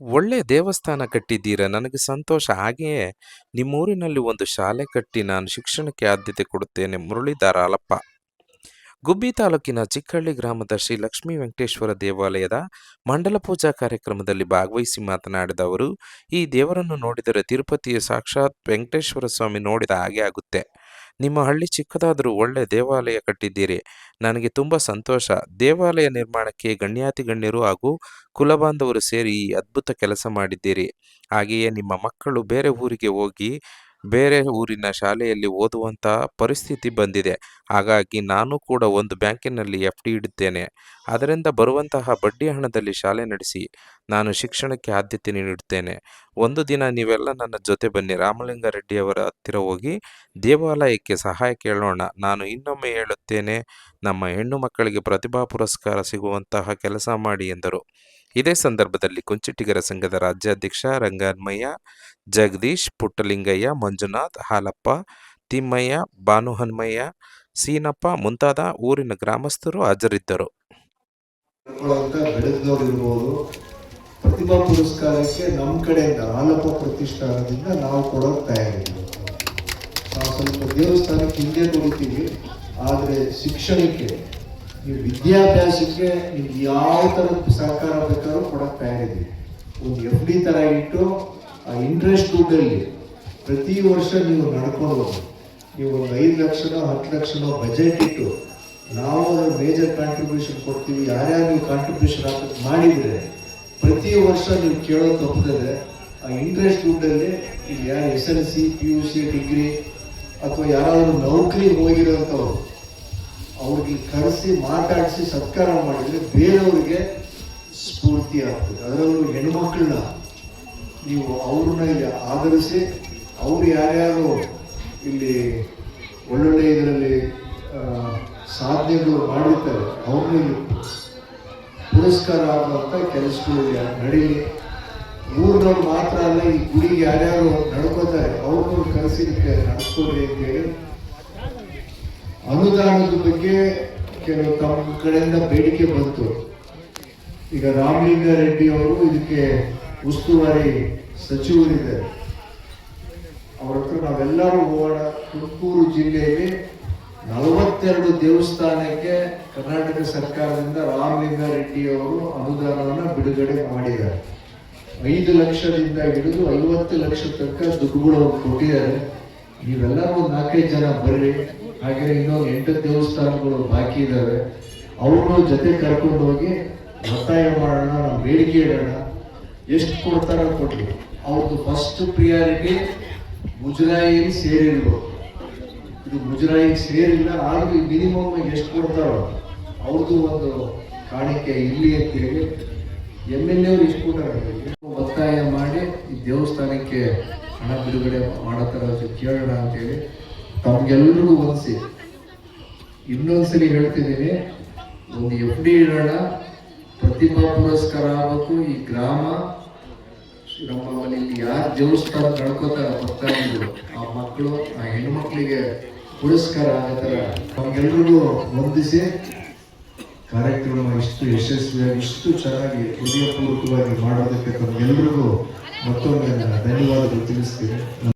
ಒಳ್ಳೆ ದೇವಸ್ಥಾನ ಕಟ್ಟಿದ್ದೀರಾ? ನನಗೆ ಸಂತೋಷ. ಹಾಗೆಯೇ ನಿಮ್ಮೂರಿನಲ್ಲಿ ಒಂದು ಶಾಲೆ ಕಟ್ಟಿ ನಾನು ಶಿಕ್ಷಣಕ್ಕೆ ಆದ್ಯತೆ ಕೊಡುತ್ತೇನೆ. ಮುರಳೀಧರ ಹಾಲಪ್ಪ ಗುಬ್ಬಿ ತಾಲೂಕಿನ ಚಿಕ್ಕಹಳ್ಳಿ ಗ್ರಾಮದ ಶ್ರೀ ಲಕ್ಷ್ಮೀ ವೆಂಕಟೇಶ್ವರ ದೇವಾಲಯದ ಮಂಡಲ ಪೂಜಾ ಕಾರ್ಯಕ್ರಮದಲ್ಲಿ ಭಾಗವಹಿಸಿ ಮಾತನಾಡಿದ ಅವರು, ಈ ದೇವರನ್ನು ನೋಡಿದರೆ ತಿರುಪತಿಯ ಸಾಕ್ಷಾತ್ ವೆಂಕಟೇಶ್ವರ ಸ್ವಾಮಿ ನೋಡಿದ ಹಾಗೆ ಆಗುತ್ತೆ. ನಿಮ್ಮ ಹಳ್ಳಿ ಚಿಕ್ಕದಾದರೂ ಒಳ್ಳೆ ದೇವಾಲಯ ಕಟ್ಟಿದ್ದೀರಿ. ನನಗೆ ತುಂಬ ಸಂತೋಷ. ದೇವಾಲಯ ನಿರ್ಮಾಣಕ್ಕೆ ಗಣ್ಯಾತಿ ಗಣ್ಯರು ಹಾಗೂ ಕುಲಬಾಂಧವರು ಸೇರಿ ಈ ಅದ್ಭುತ ಕೆಲಸ ಮಾಡಿದ್ದೀರಿ. ಹಾಗೆಯೇ ನಿಮ್ಮ ಮಕ್ಕಳು ಬೇರೆ ಊರಿಗೆ ಹೋಗಿ ಬೇರೆ ಊರಿನ ಶಾಲೆಯಲ್ಲಿ ಓದುವಂತಹ ಪರಿಸ್ಥಿತಿ ಬಂದಿದೆ. ಹಾಗಾಗಿ ನಾನು ಕೂಡ ಒಂದು ಬ್ಯಾಂಕಿನಲ್ಲಿ ಎಫ್ ಡಿ ಇಡುತ್ತೇನೆ. ಅದರಿಂದ ಬರುವಂತಹ ಬಡ್ಡಿ ಹಣದಲ್ಲಿ ಶಾಲೆ ನಡೆಸಿ ನಾನು ಶಿಕ್ಷಣಕ್ಕೆ ಆದ್ಯತೆ ನೀಡುತ್ತೇನೆ. ಒಂದು ದಿನ ನೀವೆಲ್ಲ ನನ್ನ ಜೊತೆ ಬನ್ನಿ. ರಾಮಲಿಂಗಾರೆಡ್ಡಿಯವರ ಹತ್ತಿರ ಹೋಗಿ ದೇವಾಲಯಕ್ಕೆ ಸಹಾಯ ಕೇಳೋಣ. ನಾನು ಇನ್ನೊಮ್ಮೆ ಹೇಳುತ್ತೇನೆ, ನಮ್ಮ ಹೆಣ್ಣು ಮಕ್ಕಳಿಗೆ ಪ್ರತಿಭಾ ಪುರಸ್ಕಾರ ಸಿಗುವಂತಹ ಕೆಲಸ ಮಾಡಿ ಎಂದರು. ಇದೇ ಸಂದರ್ಭದಲ್ಲಿ ಕುಂಚಿಟಿಗರ ಸಂಘದ ರಾಜ್ಯಾಧ್ಯಕ್ಷ ರಂಗನ್ಮಯ್ಯ, ಜಗದೀಶ್, ಪುಟ್ಟಲಿಂಗಯ್ಯ, ಮಂಜುನಾಥ್, ಹಾಲಪ್ಪ, ತಿಮ್ಮಯ್ಯ, ಭಾನುಹನ್ಮಯ್ಯ, ಸೀನಪ್ಪ ಮುಂತಾದ ಊರಿನ ಗ್ರಾಮಸ್ಥರು ಹಾಜರಿದ್ದರು. ಪ್ರತಿಭಾ ಪುರಸ್ಕಾರಕ್ಕೆ ನಮ್ಮ ಕಡೆಯಿಂದ ಹಾಲಪ್ಪ ಪ್ರತಿಷ್ಠಾನದಿಂದ ನಾವು ಕೊಡೋಕೆ ತಯಾರಿದ್ದೀವಿ. ನಾವು ಸ್ವಲ್ಪ ದೇವಸ್ಥಾನಕ್ಕೆ ಹಿಂದೆ ಕೊಡ್ತೀವಿ ಆದರೆ ಶಿಕ್ಷಣಕ್ಕೆ ನೀವು ವಿದ್ಯಾಭ್ಯಾಸಕ್ಕೆ ನಿಮ್ಗೆ ಯಾವ ಥರದ ಸಹಕಾರ ಬೇಕಾದ್ರೂ ಕೊಡಕ್ಕೆ ತಯಾರಿದ್ದೀವಿ ಒಂದು ಎಫ್ ಡಿ ಥರ ಇಟ್ಟು ಆ ಇಂಟ್ರೆಸ್ಟ್ ದುಡ್ಡಲ್ಲಿ ಪ್ರತಿ ವರ್ಷ ನೀವು ನಡ್ಕೊಂಡು ಹೋಗಿ ನೀವು ಒಂದು ಐದು ಲಕ್ಷನೋ ಹತ್ತು ಲಕ್ಷನೋ ಬಜೆಟ್ ಇಟ್ಟು ನಾವು ಅದರ ಮೇಜರ್ ಕಾಂಟ್ರಿಬ್ಯೂಷನ್ ಕೊಡ್ತೀವಿ, ಯಾರ್ಯಾರು ನೀವು ಕಾಂಟ್ರಿಬ್ಯೂಷನ್ ಹಾಕಿ ಮಾಡಿದರೆ ಪ್ರತಿ ವರ್ಷ ನೀವು ಕೇಳೋ ತಪ್ಪದೆ ಆ ಇಂಟ್ರೆಸ್ಟ್ ದುಡ್ಡಲ್ಲಿ ಇಲ್ಲಿ ಯಾರು S L C P U C degree ಅಥವಾ ಯಾರಾದರೂ ನೌಕರಿ ಹೋಗಿರೋಂಥವ್ರು ಅವ್ರಿಗೆ ಕರೆಸಿ ಮಾತಾಡಿಸಿ ಸತ್ಕಾರ ಮಾಡಿದರೆ ಬೇರೆಯವ್ರಿಗೆ ಸ್ಫೂರ್ತಿ ಆಗ್ತದೆ. ಅದರಲ್ಲೂ ಹೆಣ್ಮಕ್ಳನ್ನ ನೀವು ಅವ್ರನ್ನ ಇಲ್ಲಿ ಆಧರಿಸಿ, ಅವ್ರು ಯಾರ್ಯಾರು ಇಲ್ಲಿ ಒಳ್ಳೊಳ್ಳೆ ಇದರಲ್ಲಿ ಸಾಧನೆಗಳು ಮಾಡಿರ್ತಾರೆ ಅವ್ರನ್ನ ಪುರಸ್ಕಾರ ಆಗುವಂಥ ಕೆಲಸಗಳು ನಡೀಲಿ ಊರಿನವ್ರು ಮಾತ್ರ ಅಲ್ಲ, ಈ ಗುಡಿಗೆ ಯಾರ್ಯಾರು ನಡ್ಕೋತಾರೆ ಅವ್ರನ್ನ ಕರೆಸಿ ಅಂತ ಅಂತೇಳಿ ಅನುದಾನದ ಬಗ್ಗೆ ಕೆಲವು ತಮ್ಮ ಕಡೆಯಿಂದ ಬೇಡಿಕೆ ಬಂತು. ಈಗ ರಾಮಲಿಂಗಾರೆಡ್ಡಿ ಅವರು ಇದಕ್ಕೆ ಉಸ್ತುವಾರಿ ಸಚಿವರಿದ್ದಾರೆ. ಅವರ ಹತ್ರ ನಾವೆಲ್ಲರೂ ಹೋಗೋಣ. ತುಮಕೂರು ಜಿಲ್ಲೆಯಲ್ಲಿ ನಲವತ್ತೆರಡು ದೇವಸ್ಥಾನಕ್ಕೆ ಕರ್ನಾಟಕ ಸರ್ಕಾರದಿಂದ ರಾಮಲಿಂಗಾರೆಡ್ಡಿ ಅವರು ಅನುದಾನವನ್ನು ಬಿಡುಗಡೆ ಮಾಡಿದ್ದಾರೆ. ಐದು ಲಕ್ಷದಿಂದ ಹಿಡಿದು ಐವತ್ತು ಲಕ್ಷ ತನಕ ದುಡ್ಡುಗಳು ಕೊಟ್ಟಿದ್ದಾರೆ. ನೀವೆಲ್ಲರೂ ನಾಲ್ಕೈದು ಜನ ಬರ್ರಿ. ಹಾಗೆ ಇನ್ನೂ ಎಂಟು ದೇವಸ್ಥಾನಗಳು ಬಾಕಿ ಇದ್ದಾವೆ ಅವರು ಜೊತೆ ಕರ್ಕೊಂಡು ಹೋಗಿ ಒತ್ತಾಯ ಮಾಡೋಣ, ನಾವು ಬೇಡಿಕೆ ಇಡೋಣ. ಎಷ್ಟು ಕೊಡ್ತಾರ ಕೊಡ್ಲಿ. ಅವ್ರದ್ದು ಫಸ್ಟ್ ಪ್ರಿಯಾರಿಟಿ ಮುಜರಾಯಿ ಸೇರಿರ್ಬೇಕು. ಇದು ಮುಜರಾಯಿ ಸೇರಿಲ್ಲ, ಆದ್ರೂ ಮಿನಿಮಮ್ ಎಷ್ಟು ಕೊಡ್ತಾರೋ ಅವ್ರದ್ದು ಒಂದು ಕಾಣಿಕೆ ಇಲ್ಲಿ ಅಂತೇಳಿ ಎಂ ಎಲ್ ಎವ್ರು ಎಷ್ಟು ಕೊಡ್ತಾರೆ ಒತ್ತಾಯ ಮಾಡಿ ಈ ದೇವಸ್ಥಾನಕ್ಕೆ ಹಣ ಬಿಡುಗಡೆ ಮಾಡೋ ಥರ ಕೇಳೋಣ ಅಂತೇಳಿ ತಮ್ಗೆಲ್ರಿಗೂ ಹೋಲಿಸಿ ಇನ್ನೊಂದ್ಸಲಿ ಹೇಳ್ತಿದ್ದೀನಿ, ಒಂದು ಎಫ್ ಡಿ ಇಡೋಣ ಪ್ರತಿಭಾ ಪುರಸ್ಕಾರ ಆಗಬೇಕು ಈ ಗ್ರಾಮ. ನಮ್ಮಲ್ಲಿ ಯಾರು ದೇವಸ್ಥಾನ ನಡ್ಕೋತಾರ ಭಕ್ತಾದಿಗಳು ಆ ಮಕ್ಕಳು, ಆ ಹೆಣ್ಮಕ್ಳಿಗೆ ಪುರಸ್ಕಾರ ಆಗೋ ಥರ ನಮ್ಗೆಲ್ರಿಗೂ ಹೊಂದಿಸಿ ಕಾರ್ಯಕ್ರಮ ಇಷ್ಟು ಯಶಸ್ವಿಯಾಗಿ, ಇಷ್ಟು ಚೆನ್ನಾಗಿ ಹೃದಯಪೂರ್ವಕವಾಗಿ ಮಾಡೋದಕ್ಕೆ ತಮ್ಗೆಲ್ರಿಗೂ ಮತ್ತೊಮ್ಮೆ ಧನ್ಯವಾದಗಳು ತಿಳಿಸ್ತೀನಿ.